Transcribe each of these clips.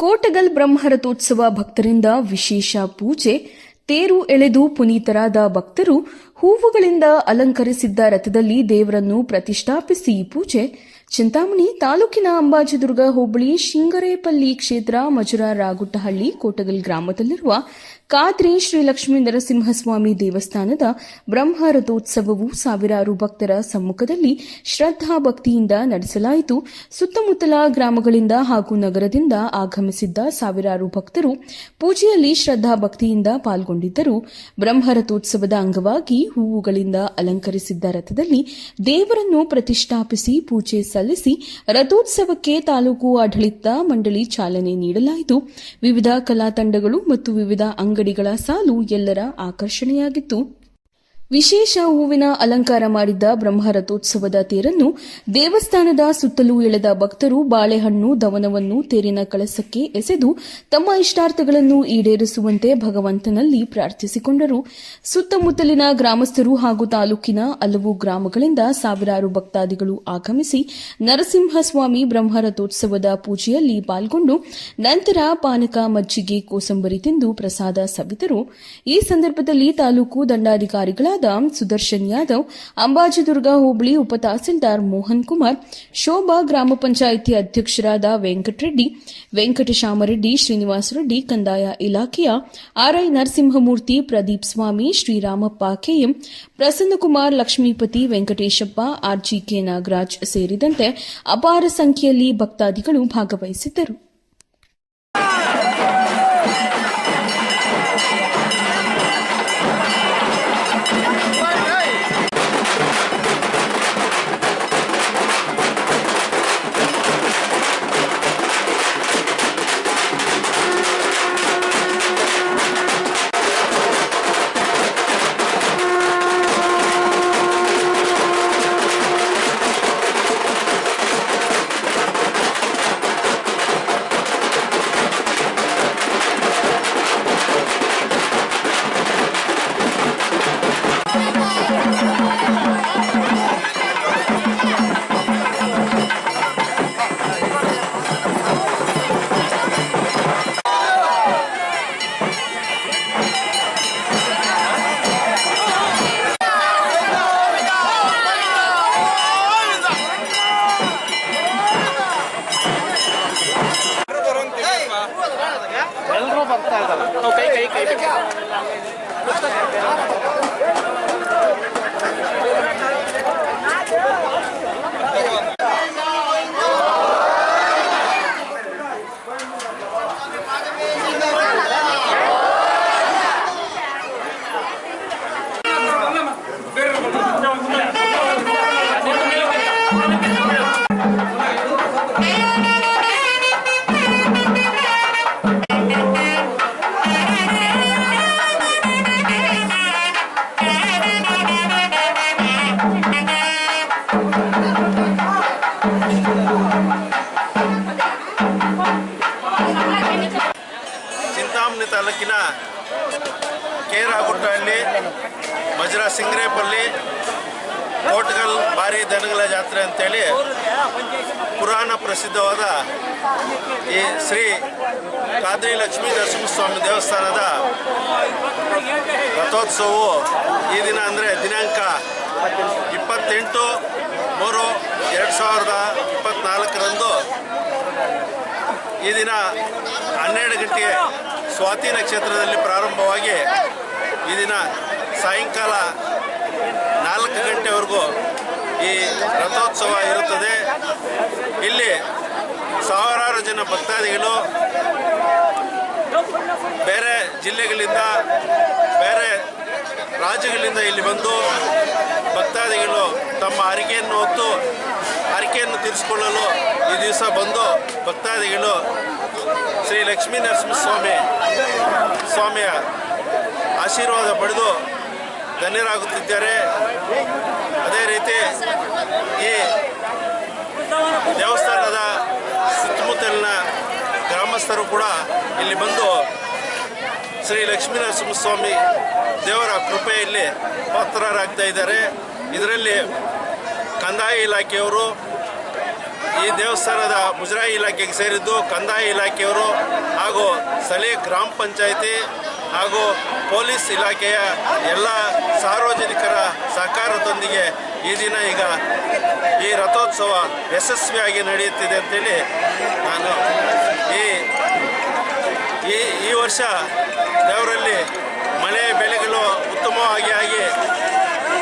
ಕೋಟಗಲ್ ಬ್ರಹ್ಮರಥೋತ್ಸವ ಭಕ್ತರಿಂದ ವಿಶೇಷ ಪೂಜೆ, ತೇರು ಎಳೆದು ಪುನೀತರಾದ ಭಕ್ತರು ಹೂವುಗಳಿಂದ ಅಲಂಕರಿಸಿದ್ದ ರಥದಲ್ಲಿ ದೇವರನ್ನು ಪ್ರತಿಷ್ಠಾಪಿಸಿ ಪೂಜೆ ಚಿಂತಾಮಣಿ ತಾಲೂಕಿನ ಅಂಬಾಜಿದುರ್ಗ ಹೋಬಳಿ ಶಿಂಗರೇಪಲ್ಲಿ ಕ್ಷೇತ್ರ ಮಜುರ ರಾಗುಟ್ಟಹಳ್ಳಿ ಕೋಟಗಲ್ ಗ್ರಾಮದಲ್ಲಿರುವ ಕಾದ್ರಿ ಶ್ರೀ ಲಕ್ಷ್ಮೀ ನರಸಿಂಹಸ್ವಾಮಿ ದೇವಸ್ಥಾನದ ಬ್ರಹ್ಮರಥೋತ್ಸವವು ಸಾವಿರಾರು ಭಕ್ತರ ಸಮ್ಮುಖದಲ್ಲಿ ಶ್ರದ್ಧಾ ಭಕ್ತಿಯಿಂದ ನಡೆಸಲಾಯಿತು. ಸುತ್ತಮುತ್ತಲ ಗ್ರಾಮಗಳಿಂದ ಹಾಗೂ ನಗರದಿಂದ ಆಗಮಿಸಿದ್ದ ಸಾವಿರಾರು ಭಕ್ತರು ಪೂಜೆಯಲ್ಲಿ ಶ್ರದ್ಧಾ ಭಕ್ತಿಯಿಂದ ಪಾಲ್ಗೊಂಡಿದ್ದರು. ಬ್ರಹ್ಮರಥೋತ್ಸವದ ಅಂಗವಾಗಿ ಹೂವುಗಳಿಂದ ಅಲಂಕರಿಸಿದ್ದ ರಥದಲ್ಲಿ ದೇವರನ್ನು ಪ್ರತಿಷ್ಠಾಪಿಸಿ ಪೂಜೆ ಸಲ್ಲಿಸಿ ರಥೋತ್ಸವಕ್ಕೆ ತಾಲೂಕು ಆಡಳಿತ ಮಂಡಳಿ ಚಾಲನೆ ನೀಡಲಾಯಿತು. ವಿವಿಧ ಕಲಾ ತಂಡಗಳು ಮತ್ತು ವಿವಿಧ ಅಂಗಡಿಗಳ ಸಾಲು ಎಲ್ಲರ ಆಕರ್ಷಣೆಯಾಗಿತ್ತು. ವಿಶೇಷ ಹೂವಿನ ಅಲಂಕಾರ ಮಾಡಿದ್ದ ಬ್ರಹ್ಮರಥೋತ್ಸವದ ತೇರನ್ನು ದೇವಸ್ಥಾನದ ಸುತ್ತಲೂ ಎಳೆದ ಭಕ್ತರು ಬಾಳೆಹಣ್ಣು, ದವನವನ್ನು ತೇರಿನ ಕಳಸಕ್ಕೆ ಎಸೆದು ತಮ್ಮ ಇಷ್ಟಾರ್ಥಗಳನ್ನು ಈಡೇರಿಸುವಂತೆ ಭಗವಂತನಲ್ಲಿ ಪ್ರಾರ್ಥಿಸಿಕೊಂಡರು. ಸುತ್ತಮುತ್ತಲಿನ ಗ್ರಾಮಸ್ಥರು ಹಾಗೂ ತಾಲೂಕಿನ ಹಲವು ಗ್ರಾಮಗಳಿಂದ ಸಾವಿರಾರು ಭಕ್ತಾದಿಗಳು ಆಗಮಿಸಿ ನರಸಿಂಹಸ್ವಾಮಿ ಬ್ರಹ್ಮರಥೋತ್ಸವದ ಪೂಜೆಯಲ್ಲಿ ಪಾಲ್ಗೊಂಡು ನಂತರ ಪಾನಕ, ಮಜ್ಜಿಗೆ, ಕೋಸಂಬರಿ ತಿಂದು ಪ್ರಸಾದ ಸವಿತರು. ಈ ಸಂದರ್ಭದಲ್ಲಿ ತಾಲೂಕು ದಂಡಾಧಿಕಾರಿಗಳಾದ ಸುದರ್ಶನ್ ಯಾದವ್, ಅಂಬಾಜಿದುರ್ಗ ಹೋಬಳಿ ಉಪತಹಸೀಲ್ದಾರ್ ಮೋಹನ್ ಕುಮಾರ್, ಶೋಭಾ ಗ್ರಾಮ ಪಂಚಾಯಿತಿ ಅಧ್ಯಕ್ಷರಾದ ವೆಂಕಟರೆಡ್ಡಿ, ವೆಂಕಟಶಾಮರೆಡ್ಡಿ ಶ್ರೀನಿವಾಸ ರೆಡ್ಡಿ ಕಂದಾಯ ಇಲಾಖೆಯ RI Narasimhamurthy, Pradeep Swamy, Sriramappa KM Prasannakumar Lakshmipathi Venkateshappa RGK Nagaraj ಸೇರಿದಂತೆ ಅಪಾರ ಸಂಖ್ಯೆಯಲ್ಲಿ ಭಕ್ತಾದಿಗಳು ಭಾಗವಹಿಸಿದ್ದರು. ಎಲ್ಲರೂ ಬರ್ತಾ ಇದ್ದಾರೆ ಕೈ ಕೈ ಕೈ ಚಿಂತಾಮಣಿ ಕೋಟ್ಗಲ್ ಭಾರಿ ದನಗಳ ಜಾತ್ರೆ ಅಂತೇಳಿ ಪುರಾಣ ಪ್ರಸಿದ್ಧವಾದ ಈ ಶ್ರೀ ಕಾದ್ರಿ ಲಕ್ಷ್ಮೀ ನರಸಿಂಹಸ್ವಾಮಿ ದೇವಸ್ಥಾನದ ರಥೋತ್ಸವವು ಈ ದಿನ ಅಂದರೆ ದಿನಾಂಕ ಇಪ್ಪತ್ತೆಂಟು ಮೂರು ಎರಡು ಸಾವಿರದ ಇಪ್ಪತ್ತ್ನಾಲ್ಕರಂದು ಈ ದಿನ ಹನ್ನೆರಡು ಗಂಟೆಗೆ ಸ್ವಾತಿ ನಕ್ಷತ್ರದಲ್ಲಿ ಪ್ರಾರಂಭವಾಗಿ ಈ ದಿನ ಸಾಯಂಕಾಲ ನಾಲ್ಕು ಗಂಟೆವರೆಗೂ ಈ ರಥೋತ್ಸವ ಇರುತ್ತದೆ. ಇಲ್ಲಿ ಸಾವಿರಾರು ಜನ ಭಕ್ತಾದಿಗಳು ಬೇರೆ ಜಿಲ್ಲೆಗಳಿಂದ, ಬೇರೆ ರಾಜ್ಯಗಳಿಂದ ಇಲ್ಲಿ ಬಂದು ಭಕ್ತಾದಿಗಳು ತಮ್ಮ ಹರಿಕೆಯನ್ನು ಹೊತ್ತು ಹರಿಕೆಯನ್ನು ತೀರಿಸಿಕೊಳ್ಳಲು ಈ ದಿವಸ ಬಂದು ಭಕ್ತಾದಿಗಳು ಶ್ರೀ ಲಕ್ಷ್ಮೀ ನರಸಿಂಹಸ್ವಾಮಿ ಸ್ವಾಮಿಯ ಆಶೀರ್ವಾದ ಪಡೆದು ಧನ್ಯರಾಗುತ್ತಿದ್ದಾರೆ ಅದೇ ರೀತಿ ಈ ದೇವಸ್ಥಾನದ ಸುತ್ತಮುತ್ತಲಿನ ಗ್ರಾಮಸ್ಥರು ಕೂಡ ಇಲ್ಲಿ ಬಂದು ಶ್ರೀ ಲಕ್ಷ್ಮೀ ನರಸಿಂಹಸ್ವಾಮಿ ದೇವರ ಕೃಪೆಯಲ್ಲಿ ಪಾತ್ರರಾಗ್ತಾ ಇದ್ದಾರೆ. ಇದರಲ್ಲಿ ಕಂದಾಯ ಇಲಾಖೆಯವರು ಈ ದೇವಸ್ಥಾನದ ಮುಜರಾಯಿ ಇಲಾಖೆಗೆ ಸೇರಿದ್ದು ಕಂದಾಯ ಇಲಾಖೆಯವರು ಹಾಗೂ ಸ್ಥಳೀಯ ಗ್ರಾಮ ಪಂಚಾಯಿತಿ ಹಾಗೂ ಪೊಲೀಸ್ ಇಲಾಖೆಯ ಎಲ್ಲ ಸಾರ್ವಜನಿಕರ ಸಹಕಾರದೊಂದಿಗೆ ಈ ದಿನ ಈಗ ಈ ರಥೋತ್ಸವ ಯಶಸ್ವಿಯಾಗಿ ನಡೆಯುತ್ತಿದೆ ಅಂತೇಳಿ ನಾನು ಈ ಈ ವರ್ಷ ದೇವರಲ್ಲಿ ಮಳೆ ಬೆಳೆಗಳು ಉತ್ತಮವಾಗಿ ಆಗಿ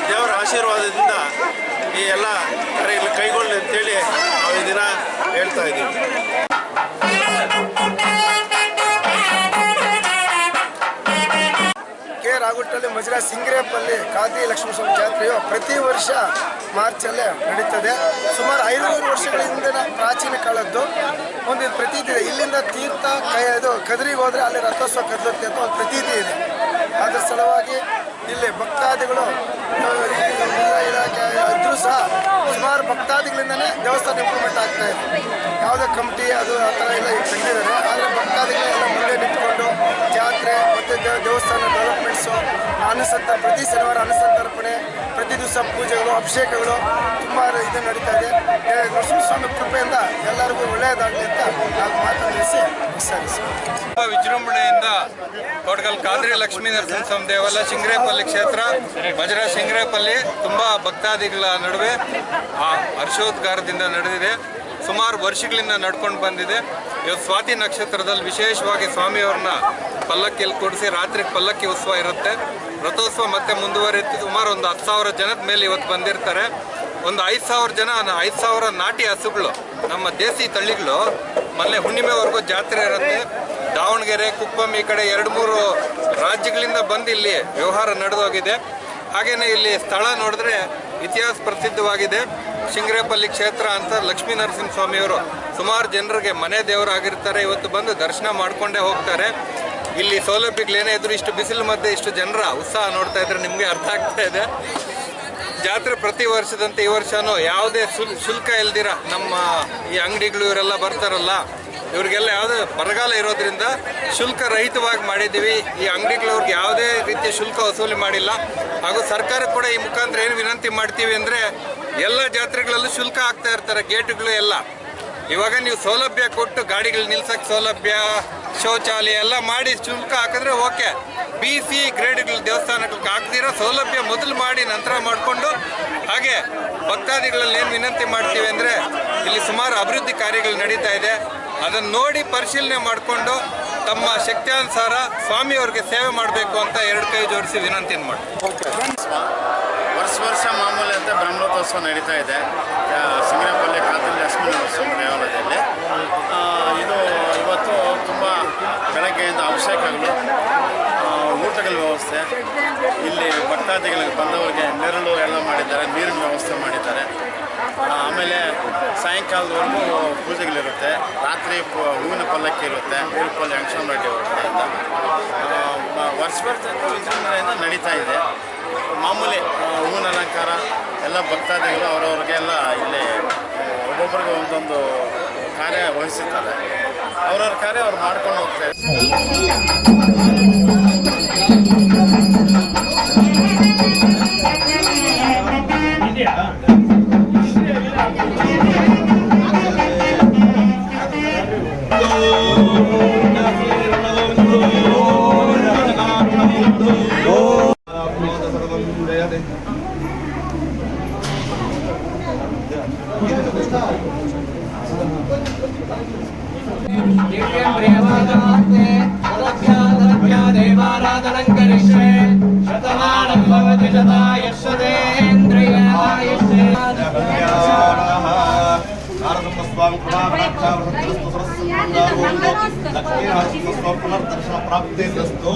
ದೇವರ ಆಶೀರ್ವಾದದಿಂದ ಈ ಎಲ್ಲ ಕಾರ್ಯಗಳು ಕೈಗೊಳ್ಳಿ ಅಂತೇಳಿ ನಾವು ಈ ದಿನ ಹೇಳ್ತಾ ಇದ್ದೀವಿ. ಕೆ ರಾಗುಟ್ಟಲ್ಲಿ ಮಜರಾ ಸಿಂಗ್ರೇಪಲ್ಲಿ ಖಾದಿ ಲಕ್ಷ್ಮೀಸ್ವಾಮಿ ಜಾತ್ರೆಯು ಪ್ರತಿ ವರ್ಷ ಮಾರ್ಚಲ್ಲೇ ನಡೀತದೆ. ಸುಮಾರು ಐನೂರು ವರ್ಷಗಳ ಹಿಂದಿನ ಪ್ರಾಚೀನ ಕಾಲದ್ದು. ಒಂದು ಪ್ರತೀತಿ ಇದೆ. ಇಲ್ಲಿಂದ ತೀರ್ಥ ಕೈ ಇದು ಕದ್ರಿಗೆ ಹೋದರೆ ಅಲ್ಲಿ ರಥೋತ್ಸವ ಕದಲುತ್ತೆ ಅಂತ ಒಂದು ಪ್ರತೀತಿ ಇದೆ. ಅದರ ಸಲುವಾಗಿ ಇಲ್ಲಿ ಭಕ್ತಾದಿಗಳು ಇಲಾಖೆ ಇದ್ರೂ ಸಹ ಸುಮಾರು ಭಕ್ತಾದಿಗಳಿಂದನೇ ದೇವಸ್ಥಾನ ಇಂಪ್ರೂವ್ಮೆಂಟ್ ಆಗ್ತಾ ಇದೆ. ಯಾವುದೇ ಕಮಿಟಿ ಅದು ಆ ಥರ ಎಲ್ಲ ಈಗ ತೆಗೆದಿದ್ದಾರೆ ಆದರೆ ಭಕ್ತಾದಿಗಳೆಲ್ಲ ಮುಂದೆ ನಿಂತ್ಕೊಂಡು ಜಾತ್ರೆ ಮತ್ತು ದೇವ- ದೇವಸ್ಥಾನ ಡೆವಲಪ್ಮೆಂಟ್ಸು ಅನುಸಂತ ಪ್ರತಿ ಶನಿವಾರ ಅನುಸಂತರ್ಪಣೆ ಪ್ರತಿ ದಿವಸ ಪೂಜೆಗಳು, ಅಭಿಷೇಕಗಳು ತುಂಬ ಇದು ನಡೀತಾ ಇದೆ. ನರಸಿಂಹಸ್ವಾಮಿ ಕೃಪೆಯಿಂದ ಎಲ್ಲರಿಗೂ ಒಳ್ಳೆಯದಾಗಲಿ ಅಂತ ಮಾತನಾಡಿಸಿ ವಿಸ್ತರಿಸಿ ತುಂಬ ವಿಜೃಂಭಣೆಯಿಂದ ಕೊಡಗಲ್ ಕಾದ್ರಿ ಲಕ್ಷ್ಮೀ ನರಸಿಂಹಸ್ವಾಮಿ ದೇವಾಲಯ ಶಿಂಗ್ರೇಪಲ್ಲಿ ಕ್ಷೇತ್ರ, ವಜ್ರ ಶಿಂಗ್ರೇಪಲ್ಲಿ ತುಂಬ ಭಕ್ತಾದಿಗಳ ನಡುವೆ ಆ ಹರ್ಷೋದ್ಗಾರದಿಂದ ನಡೆದಿದೆ. ಸುಮಾರು ವರ್ಷಗಳಿಂದ ನಡ್ಕೊಂಡು ಬಂದಿದೆ. ಇವತ್ತು ಸ್ವಾತಿ ನಕ್ಷತ್ರದಲ್ಲಿ ವಿಶೇಷವಾಗಿ ಸ್ವಾಮಿಯವ್ರನ್ನ ಪಲ್ಲಕ್ಕಿಯಲ್ಲಿ ಕೂಡಿಸಿ ರಾತ್ರಿ ಪಲ್ಲಕ್ಕಿ ಉತ್ಸವ ಇರುತ್ತೆ. ರಥೋತ್ಸವ ಮತ್ತೆ ಮುಂದುವರಿಯುತ್ತೆ ಸುಮಾರು ಒಂದು ಹತ್ತು ಸಾವಿರ ಜನದ ಮೇಲೆ ಇವತ್ತು ಬಂದಿರ್ತಾರೆ. ಒಂದು ಐದು ಸಾವಿರ ಜನ ಐದು ಸಾವಿರ ನಾಟಿ ಹಸುಗಳು, ನಮ್ಮ ದೇಸಿ ತಳ್ಳಿಗಳು ಮೊನ್ನೆ ಹುಣ್ಣಿಮೆವರೆಗೂ ಜಾತ್ರೆ ಇರುತ್ತೆ. ದಾವಣಗೆರೆ, ಕುಪ್ಪಂ ಈ ಕಡೆ ಎರಡು ಮೂರು ರಾಜ್ಯಗಳಿಂದ ಬಂದು ಇಲ್ಲಿ ವ್ಯವಹಾರ ನಡೆದೋಗಿದೆ. ಹಾಗೆಯೇ ಇಲ್ಲಿ ಸ್ಥಳ ನೋಡಿದ್ರೆ ಇತಿಹಾಸ ಪ್ರಸಿದ್ಧವಾಗಿದೆ. ಶಿಂಗ್ರೇಪಲ್ಲಿ ಕ್ಷೇತ್ರ ಅಂತ ಲಕ್ಷ್ಮೀ ನರಸಿಂಹ ಸ್ವಾಮಿಯವರು ಸುಮಾರು ಜನರಿಗೆ ಮನೆ ದೇವರಾಗಿರ್ತಾರೆ. ಇವತ್ತು ಬಂದು ದರ್ಶನ ಮಾಡಿಕೊಂಡೇ ಹೋಗ್ತಾರೆ. ಇಲ್ಲಿ ಸೌಲಭ್ಯಗಳೇನೇ ಇದ್ರು ಇಷ್ಟು ಬಿಸಿಲು ಮಧ್ಯೆ ಇಷ್ಟು ಜನರ ಉತ್ಸಾಹ ನೋಡ್ತಾ ಇದ್ರೆ ನಿಮಗೆ ಅರ್ಥ ಆಗ್ತಾ ಇದೆ. ಜಾತ್ರೆ ಪ್ರತಿ ವರ್ಷದಂತೆ ಈ ವರ್ಷನೂ ಯಾವುದೇ ಶುಲ್ ಶುಲ್ಕ ಇಲ್ದಿರ ನಮ್ಮ ಈ ಅಂಗಡಿಗಳು ಇವರೆಲ್ಲ ಬರ್ತಾರಲ್ಲ, ಇವ್ರಿಗೆಲ್ಲ ಯಾವುದೇ ಬರಗಾಲ ಇರೋದ್ರಿಂದ ಶುಲ್ಕ ರಹಿತವಾಗಿ ಮಾಡಿದ್ದೀವಿ. ಈ ಅಂಗಡಿಗಳವ್ರಿಗೆ ಯಾವುದೇ ರೀತಿಯ ಶುಲ್ಕ ವಸೂಲಿ ಮಾಡಿಲ್ಲ. ಹಾಗೂ ಸರ್ಕಾರ ಕೂಡ ಈ ಮುಖಾಂತರ ಏನು ವಿನಂತಿ ಮಾಡ್ತೀವಿ ಅಂದರೆ, ಎಲ್ಲ ಜಾತ್ರೆಗಳಲ್ಲೂ ಶುಲ್ಕ ಹಾಕ್ತಾ ಇರ್ತಾರೆ, ಗೇಟ್ಗಳು ಎಲ್ಲ. ಇವಾಗ ನೀವು ಸೌಲಭ್ಯ ಕೊಟ್ಟು ಗಾಡಿಗಳು ನಿಲ್ಸಕ್ಕೆ ಸೌಲಭ್ಯ, ಶೌಚಾಲಯ ಎಲ್ಲ ಮಾಡಿ ಶುಲ್ಕ ಹಾಕಿದ್ರೆ ಓಕೆ. ಬಿ, ಸಿ ಗ್ರೇಡ್ಗಳು ದೇವಸ್ಥಾನಗಳಿಗೆ ಹಾಕ್ದಿರೋ ಸೌಲಭ್ಯ ಮೊದಲು ಮಾಡಿ ನಂತರ ಮಾಡಿಕೊಂಡು ಹಾಗೆ ಭಕ್ತಾದಿಗಳಲ್ಲಿ ಏನು ವಿನಂತಿ ಮಾಡ್ತೀವಿ ಅಂದರೆ ಇಲ್ಲಿ ಸುಮಾರು ಅಭಿವೃದ್ಧಿ ಕಾರ್ಯಗಳು ನಡೀತಾ ಇದೆ. ಅದನ್ನು ನೋಡಿ ಪರಿಶೀಲನೆ ಮಾಡಿಕೊಂಡು ತಮ್ಮ ಶಕ್ತಿಯಾನುಸಾರ ಸ್ವಾಮಿಯವ್ರಿಗೆ ಸೇವೆ ಮಾಡಬೇಕು ಅಂತ ಎರಡು ಕೈ ಜೋಡಿಸಿ ವಿನಂತಿಯನ್ನು ಮಾಡಿ ವರ್ಷ ವರ್ಷ ಮಾಮೂಲಿ ಅಂತ ಬ್ರಹ್ಮರಥೋತ್ಸವ ನಡೀತಾ ಇದೆ. ಸಿಂಗನಪಲ್ಲಿ ಕಾತಲ್ಲಿ ಲಕ್ಷ್ಮೀ ನರಸಿಂಹ ದೇವಾಲಯದಲ್ಲಿ ಆ, ಇದು ಇವತ್ತು ತುಂಬ ಬೆಳಗ್ಗೆಯಿಂದ ಅಭಿಷೇಕಗಳು ಆ, ಊಟಗಳ ವ್ಯವಸ್ಥೆ, ಇಲ್ಲಿ ಭಕ್ತಾದಿಗಳಿಗೆ ಬಂದವರಿಗೆ ನೆರಳು ಎಲ್ಲ ಮಾಡಿದ್ದಾರೆ, ನೀರಿನ ವ್ಯವಸ್ಥೆ ಮಾಡಿದ್ದಾರೆ. ಆಮೇಲೆ ಸಾಯಂಕಾಲದವರೆಗೂ ಪೂಜೆಗಳಿರುತ್ತೆ. ರಾತ್ರಿ ಹೂವಿನ ಪಲ್ಲಕ್ಕಿ ಇರುತ್ತೆ ಹೂವಿನಪಲ್ಲಿ ಅಂಶನ್ ರೆಡ್ಡಿ ಅವರಿಂದ ವರ್ಷ ವಿಜೃಂಭಣೆಯಿಂದ ನಡೀತಾ ಇದೆ. ಮಾಮೂಲಿ ಹೂವಿನ ಅಲಂಕಾರ, ಎಲ್ಲ ಭಕ್ತಾದಿಗಳು ಅವರವ್ರಿಗೆಲ್ಲ ಇಲ್ಲಿ ಒಬ್ಬೊಬ್ಬರಿಗೆ ಒಂದೊಂದು ಕಾರ್ಯ ವಹಿಸುತ್ತಾರೆ. ಅವ್ರವ್ರ ಕಾರ್ಯ ಅವ್ರು ಮಾಡ್ಕೊಂಡು ಹೋಗ್ತಾ देवाराधनं करिष्ये शतमानं भवति तदा यशतेन्द्रियायुष्ये पुनर्दर्शनप्राप्तिरस्तु